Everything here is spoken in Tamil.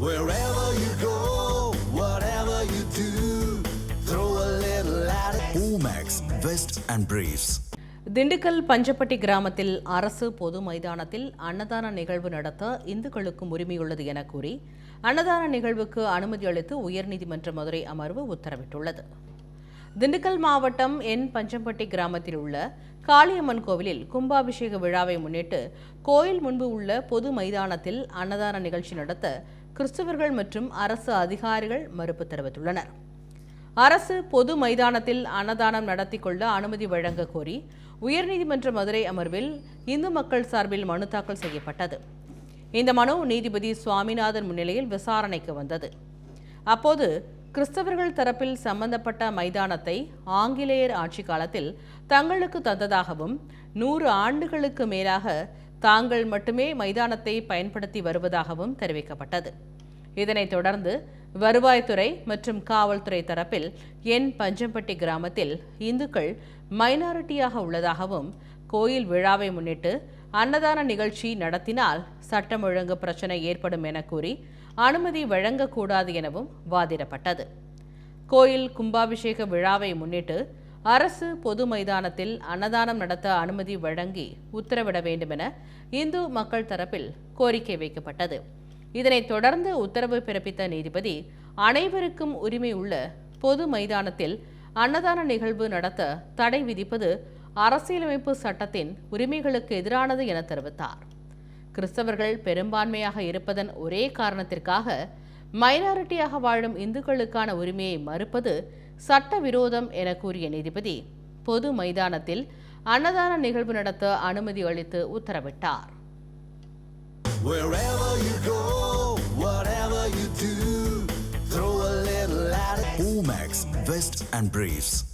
Wherever you go, whatever you do, throw a little at it. Omax, Vest and Briefs. Dindigul Panjapatti கிராமத்தில் அரசு பொது மைதானத்தில் அன்னதான நிகழ்வு நடத்த இந்துக்களுக்கும் உரிமையுள்ளது என கூறி அன்னதான நிகழ்வுக்கு அனுமதி அளித்து உயர்நீதிமன்ற மதுரை அமர்வு உத்தரவிட்டுள்ளது திண்டுக்கல் மாவட்டம் என் பஞ்சம்பட்டி கிராமத்தில் உள்ள காளியம்மன் கோவிலில் கும்பாபிஷேக விழாவை முன்னிட்டு கோயில் முன்பு உள்ள பொது மைதானத்தில் அன்னதான நிகழ்ச்சி நடத்த கிறிஸ்தவர்கள் மற்றும் அரசு அதிகாரிகள் மறுப்பு தெரிவித்துள்ளனர். அரசு பொது மைதானத்தில் அன்னதானம் நடத்தி கொள்ள அனுமதி வழங்க கோரி உயர்நீதிமன்ற மதுரை அமர்வில் இந்து மக்கள் சார்பில் மனு தாக்கல் செய்யப்பட்டது. இந்த மனு நீதிபதி சுவாமிநாதன் முன்னிலையில் விசாரணைக்கு வந்தது. அப்போது கிறிஸ்தவர்கள் தரப்பில் சம்பந்தப்பட்ட மைதானத்தை ஆங்கிலேயர் ஆட்சி காலத்தில் தங்களுக்கு தந்ததாகவும் நூறு ஆண்டுகளுக்கு மேலாக தாங்கள் மட்டுமே மைதானத்தை பயன்படுத்தி வருவதாகவும் தெரிவிக்கப்பட்டது. இதனைத் தொடர்ந்து வருவாய்த்துறை மற்றும் காவல்துறை தரப்பில் என். பஞ்சம்பட்டி கிராமத்தில் இந்துக்கள் மைனாரிட்டியாக உள்ளதாகவும் கோயில் விழாவை முன்னிட்டு அன்னதான நிகழ்ச்சி நடத்தினால் சட்டம் ஒழுங்கு பிரச்சனை ஏற்படும் என கூறி அனுமதி வழங்கக்கூடாது எனவும் வாதிடப்பட்டது. கோயில் கும்பாபிஷேக விழாவை முன்னிட்டு அரசு பொது மைதானத்தில் அன்னதானம் நடத்த அனுமதி வழங்கி உத்தரவிட வேண்டுமென இந்து மக்கள் தரப்பில் கோரிக்கை வைக்கப்பட்டது. இதனைத் தொடர்ந்து உத்தரவு பிறப்பித்த நீதிபதி அனைவருக்கும் உரிமை உள்ள பொது மைதானத்தில் அன்னதான நிகழ்வு நடத்த தடை விதிப்பது அரசியலமைப்பு சட்டத்தின் உரிமைகளுக்கு எதிரானது என தெரிவித்தார். கிறிஸ்தவர்கள் பெரும்பான்மையாக இருப்பதன் ஒரே காரணத்திற்காக மைனாரிட்டியாக வாழும் இந்துக்களுக்கான உரிமையை மறுப்பது சட்டவிரோதம் என கூறிய நீதிபதி பொது மைதானத்தில் அன்னதான நிகழ்வு நடத்த அனுமதி அளித்து உத்தரவிட்டார். Omax, Vest and Briefs.